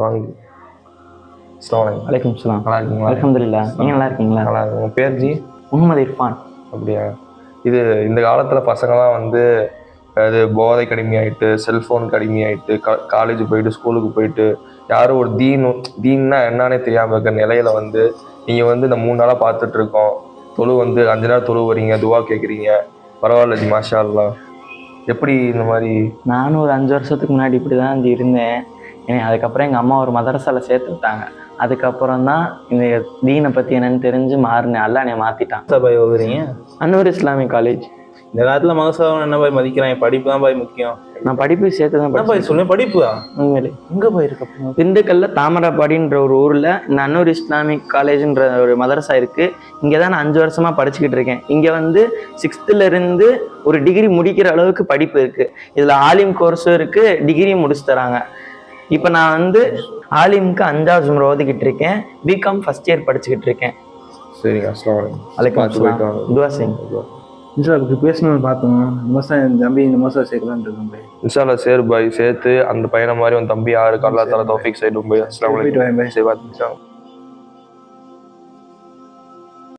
வாங்கி. வலைக்கம் சலாம் நல்லா இருக்கீங்களா அல்ஹம்துலில்லாஹ் நீங்க நல்லா இருக்கீங்களா நல்லா இருக்கு உங்கள் பேர் ஜி? முகமது இர்ஃபான். அப்படியா? இது இந்த காலத்தில் பசங்களாம் வந்து அது போதைக்கு அடிமையாயிட்டு செல்ஃபோனுக்கு அடிமையாயிட்டு கா காலேஜ் போயிட்டு ஸ்கூலுக்கு போயிட்டு யாரும் ஒரு தீன் தீன்னா என்னன்னே தெரியாமல் இருக்க நிலையில வந்து நீங்கள் வந்து இந்த மூணு நாளாக பார்த்துட்டு இருக்கோம். தொழு வந்து அஞ்சு நாள் தொழு வரீங்க துவா கேட்குறீங்க பரவாயில்ல ஜி மாஷா எப்படி இந்த மாதிரி? நானும் ஒரு அஞ்சு வருஷத்துக்கு முன்னாடி இப்படி தான் இருந்தேன். ஏன்னா அதுக்கப்புறம் எங்கள் அம்மா ஒரு மதரசால சேர்த்து விட்டாங்க. அதுக்கப்புறம் தான் இந்த தீனை பற்றி என்னன்னு தெரிஞ்சு மாறினேன். அல்ல என்னை மாற்றிட்டான் ஓதுறீங்க? Annur Islamic college. இந்த காலத்துல மகசாவம் என்ன பாய் மதிக்கிறாங்க படிப்பு தான் பாய் முக்கியம். நான் படிப்பு சேர்த்து தான் பாய் சொல்லுங்க படிப்பா உண்மையிலே. எங்க பாய் இருக்க திண்டுக்கல்ல தாமரப்பாடின்ற ஒரு ஊரில் இந்த அன்னூர் இஸ்லாமிக் காலேஜ்ன்ற ஒரு மதரசா இருக்கு. இங்கே தான் நான் அஞ்சு வருஷமா படிச்சுக்கிட்டு இருக்கேன். இங்கே வந்து சிக்ஸ்த்துல இருந்து ஒரு டிகிரி முடிக்கிற அளவுக்கு படிப்பு இருக்கு. இதில் ஆலிம் கோர்ஸும் இருக்கு டிகிரியும் முடிச்சு தராங்க. இப்போ நான் வந்து ஆலிம்க்கு அஞ்சாவது ஜும்ரா ஓதிக்கிட்டு இருக்கேன். பிகாம் ஃபர்ஸ்ட் இயர் படிச்சுக்கிட்டு இருக்கேன். சரிங்க அஸ்லாம் வலைக்கும். வாங்க. துவா செய்யுங்க. இன்ஸ்டாவுக்கு பேசணும்னு பார்த்தோம். இந்த மாதம் என் தம்பி இந்த மாதம் சேர்க்கலான்னு இருக்கோம் பாய். இன்ஷால்லா சேர் பாய் சேர்த்து அந்த பையனை மாதிரி உன் தம்பி யாருக்கு அல்லா தலா தௌஃபிக் சைடும் போய். அஸ்லாம். வலைக்கும் சரி பார்த்து